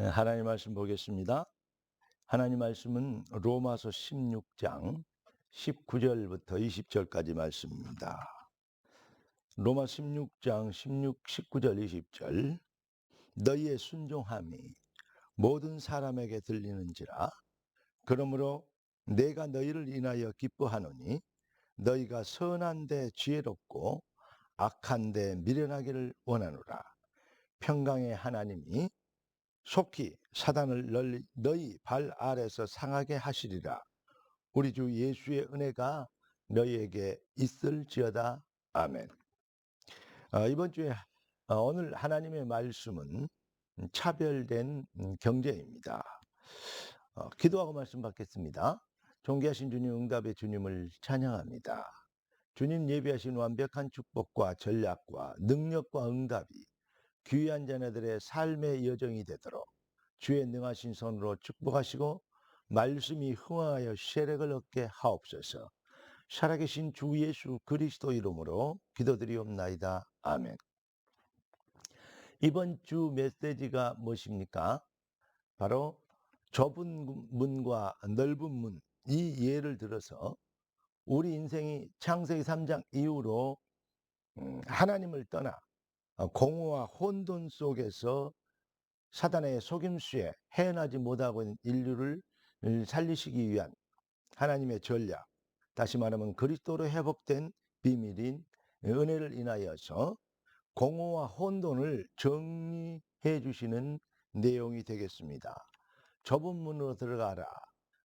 네, 하나님 말씀 보겠습니다. 하나님 말씀은 로마서 16장 19절부터 20절까지 말씀입니다. 로마 16장 16, 19절, 20절 너희의 순종함이 모든 사람에게 들리는지라 그러므로 내가 너희를 인하여 기뻐하노니 너희가 선한 데 지혜롭고 악한 데 미련하기를 원하노라 평강의 하나님이 속히 사단을 너희 발 아래서 상하게 하시리라 우리 주 예수의 은혜가 너희에게 있을지어다 아멘 어, 이번 주에 어, 오늘 하나님의 말씀은 차별된 음, 경제입니다. 어, 기도하고 말씀 받겠습니다. 존귀하신 주님 응답의 주님을 찬양합니다. 주님 예비하신 완벽한 축복과 전략과 능력과 응답이 귀한 자녀들의 삶의 여정이 되도록 주의 능하신 손으로 축복하시고 말씀이 흥하여 세력을 얻게 하옵소서. 살아계신 주 예수 그리스도 이름으로 기도드리옵나이다. 아멘. 이번 주 메시지가 무엇입니까? 바로 좁은 문과 넓은 문, 이 예를 들어서 우리 인생이 창세기 3장 이후로 음, 하나님을 떠나 어, 공허와 혼돈 속에서 사단의 속임수에 헤어나지 못하고 있는 인류를 살리시기 위한 하나님의 전략, 다시 말하면 그리스도로 회복된 비밀인 은혜를 인하여서 공허와 혼돈을 정리해 주시는 내용이 되겠습니다. 좁은 문으로 들어가라.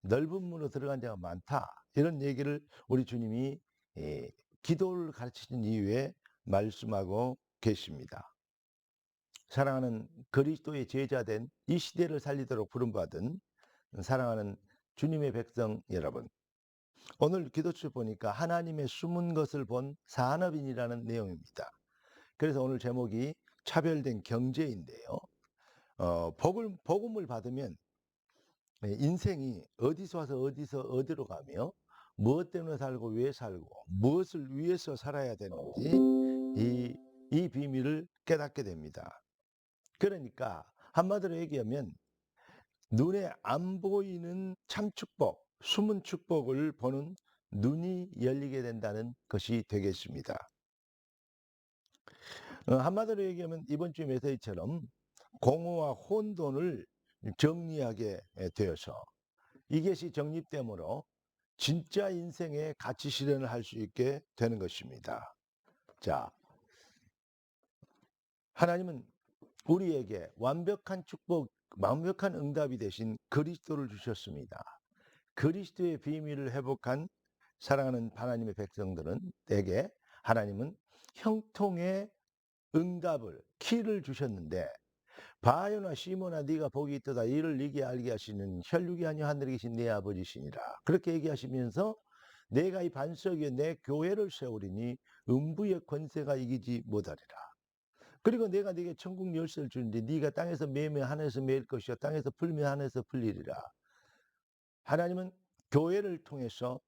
넓은 문으로 들어간 데가 많다. 이런 얘기를 우리 주님이 예, 기도를 가르치신 이후에 말씀하고 계십니다. 사랑하는 그리스도의 제자된 이 시대를 살리도록 부름받은 사랑하는 주님의 백성 여러분. 오늘 기도출 보니까 하나님의 숨은 것을 본 산업인이라는 내용입니다. 그래서 오늘 제목이 차별된 경제인데요. 어, 복을, 복음을 받으면 인생이 어디서 와서 어디서 어디로 가며 무엇 때문에 살고 왜 살고 무엇을 위해서 살아야 되는지 이, 이 비밀을 깨닫게 됩니다. 그러니까 한마디로 얘기하면 눈에 안 보이는 참 축복, 숨은 축복을 보는 눈이 열리게 된다는 것이 되겠습니다. 어, 한마디로 얘기하면 이번 주 메시지처럼 공허와 혼돈을 정리하게 되어서 이것이 정립되므로 진짜 인생의 가치 실현을 할 수 있게 되는 것입니다. 자, 하나님은 우리에게 완벽한 축복, 완벽한 응답이 되신 그리스도를 주셨습니다. 그리스도의 비밀을 회복한 사랑하는 하나님의 백성들은 에게 하나님은 형통의 응답을 키를 주셨는데 바요나 시모나 네가 복이 있도다. 이를 네게 알게 하시는 혈육이 아니요 하늘에 계신 내 아버지시니라. 그렇게 얘기하시면서 내가 이 반석 위에 내 교회를 세우리니 음부의 권세가 이기지 못하리라 그리고 내가 네게 천국 열쇠를 주는데 네가 땅에서 매면 하늘에서 매일 것이요 땅에서 풀면 하늘에서 풀리리라 하나님은 교회를 통해서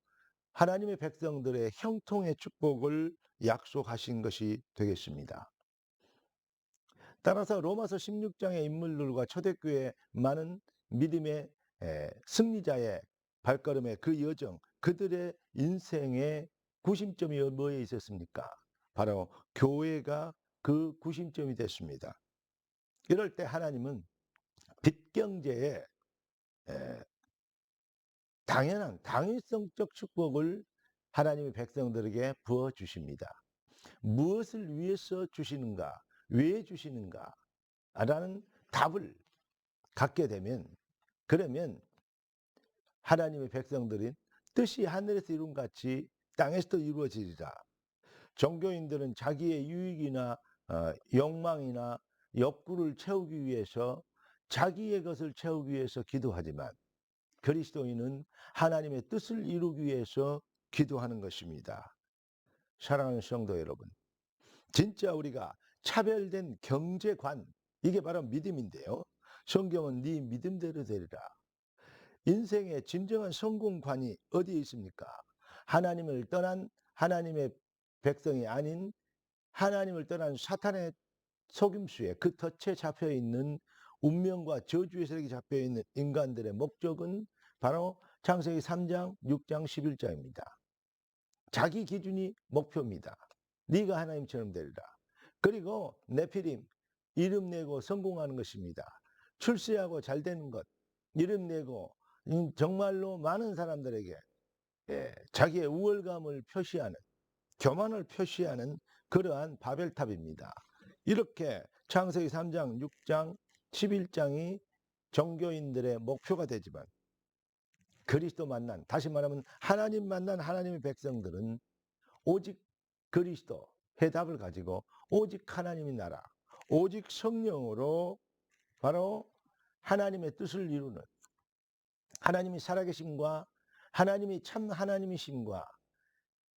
하나님의 백성들의 형통의 축복을 약속하신 것이 되겠습니다. 따라서 로마서 16장의 인물들과 초대교회 많은 믿음의 승리자의 발걸음의 그 여정, 그들의 인생의 구심점이 뭐에 있었습니까? 바로 교회가 그 구심점이 됐습니다. 이럴 때 하나님은 빚경제에 당연한 당위성적 축복을 하나님의 백성들에게 부어 주십니다. 무엇을 위해서 주시는가? 왜 주시는가? 라는 답을 갖게 되면 그러면 하나님의 백성들인 뜻이 하늘에서 이룬 같이 땅에서도 이루어지리라. 종교인들은 자기의 유익이나 어, 욕망이나 욕구를 채우기 위해서 자기의 것을 채우기 위해서 기도하지만 그리스도인은 하나님의 뜻을 이루기 위해서 기도하는 것입니다. 사랑하는 성도 여러분, 진짜 우리가 차별된 경제관 이게 바로 믿음인데요. 성경은 네 믿음대로 되리라. 인생의 진정한 성공관이 어디에 있습니까? 하나님을 떠난 하나님의 백성이 아닌 하나님을 떠난 사탄의 속임수에 그 덫에 잡혀 있는 운명과 저주의 세력에 잡혀 있는 인간들의 목적은 바로 창세기 3장, 6장, 11장입니다. 자기 기준이 목표입니다. 네가 하나님처럼 되리라. 그리고 네피림 이름 내고 성공하는 것입니다. 출세하고 잘 되는 것, 이름 내고 음, 정말로 많은 사람들에게 예, 자기의 우월감을 표시하는 교만을 표시하는 그러한 바벨탑입니다. 이렇게 창세기 3장, 6장, 11장이 종교인들의 목표가 되지만 그리스도 만난 다시 말하면 하나님 만난 하나님의 백성들은 오직 그리스도 해답을 가지고 오직 하나님의 나라 오직 성령으로 바로 하나님의 뜻을 이루는 하나님이 살아계심과 하나님이 참 하나님이심과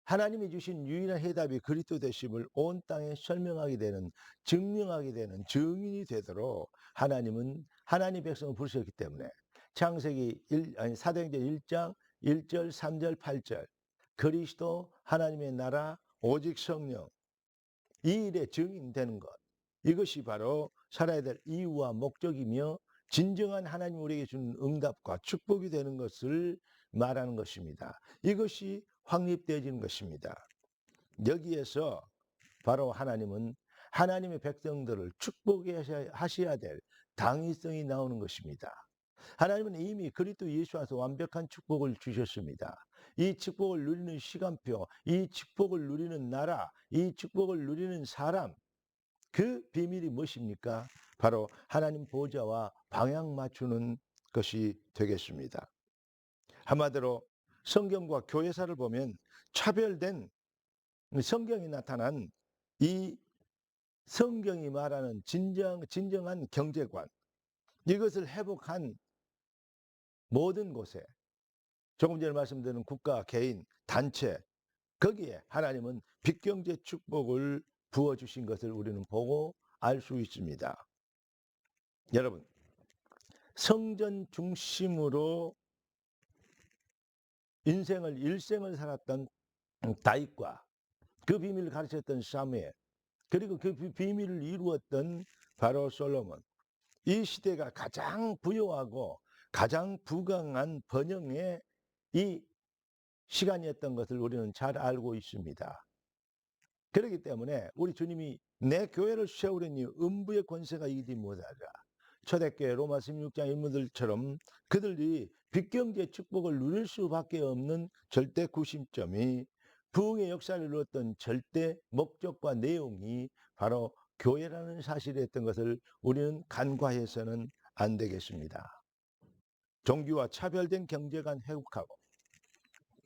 하나님이 주신 유일한 해답이 그리스도 되심을 온 땅에 설명하게 되는 증명하게 되는 증인이 되도록 하나님은 하나님 백성을 부르셨기 때문에 창세기 1, 아니 사도행전 1장 1절 3절 8절. 그리스도 하나님의 나라 오직 성령. 이 일에 증인되는 것. 이것이 바로 살아야 될 이유와 목적이며 진정한 하나님 우리에게 주는 응답과 축복이 되는 것을 말하는 것입니다. 이것이 확립되어지는 것입니다. 여기에서 바로 하나님은 하나님의 백성들을 축복하셔야 될 당위성이 나오는 것입니다. 하나님은 이미 그리스도 예수 안에서 완벽한 축복을 주셨습니다. 이 축복을 누리는 시간표, 이 축복을 누리는 나라, 이 축복을 누리는 사람, 그 비밀이 무엇입니까? 바로 하나님 보좌와 방향 맞추는 것이 되겠습니다. 한마디로 성경과 교회사를 보면 차별된 성경이 나타난 이 성경이 말하는 진정, 진정한 경제관, 이것을 회복한 모든 곳에 조금 전에 말씀드린 국가, 개인, 단체, 거기에 하나님은 빅경제 축복을 부어주신 것을 우리는 보고 알 수 있습니다. 여러분, 성전 중심으로 인생을 일생을 살았던 다윗과 그 비밀을 가르쳤던 사무엘 그리고 그 비밀을 이루었던 바로 솔로몬 이 시대가 가장 부유하고 가장 부강한 번영의 이 시간이었던 것을 우리는 잘 알고 있습니다. 그렇기 때문에 우리 주님이 내 교회를 세우려니 음부의 권세가 이기지 못하라. 초대교회 로마 16장 인물들처럼 그들이 빅경제 축복을 누릴 수밖에 없는 절대 구심점이 부흥의 역사를 이루었던 절대 목적과 내용이 바로 교회라는 사실이었던 것을 우리는 간과해서는 안 되겠습니다. 종교와 차별된 경제관 회복하고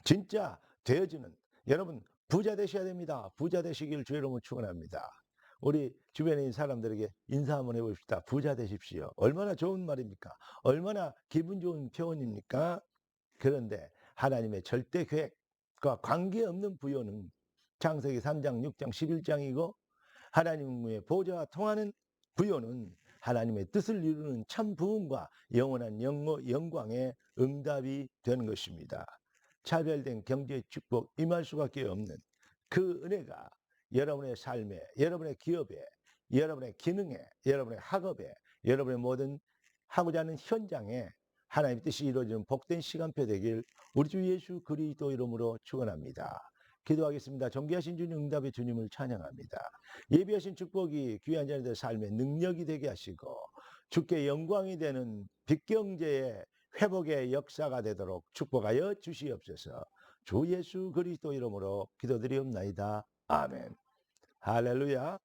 진짜 되어지는 여러분 부자 되셔야 됩니다. 부자 되시길 주의 이름으로 축원합니다. 우리 주변에 있는 사람들에게 인사 한번 해봅시다. 부자 되십시오. 얼마나 좋은 말입니까? 얼마나 기분 좋은 표현입니까? 그런데 하나님의 절대 계획과 관계없는 부여는 창세기 3장, 6장, 11장이고 하나님의 보좌와 통하는 부여는 하나님의 뜻을 이루는 참 부흥과 영원한 영어, 영광의 응답이 되는 것입니다. 차별된 경제 축복 임할 수밖에 없는 그 은혜가 여러분의 삶에, 여러분의 기업에, 여러분의 기능에, 여러분의 학업에, 여러분의 모든 하고자 하는 현장에 하나님의 뜻이 이루어지는 복된 시간표 되길 우리 주 예수 그리스도 이름으로 축원합니다. 기도하겠습니다. 존귀하신 주님 응답의 주님을 찬양합니다. 예비하신 축복이 귀한 자들의 삶에 능력이 되게 하시고 주께 영광이 되는 빅경제의 회복의 역사가 되도록 축복하여 주시옵소서. 주 예수 그리스도 이름으로 기도드리옵나이다. 아멘. 할렐루야.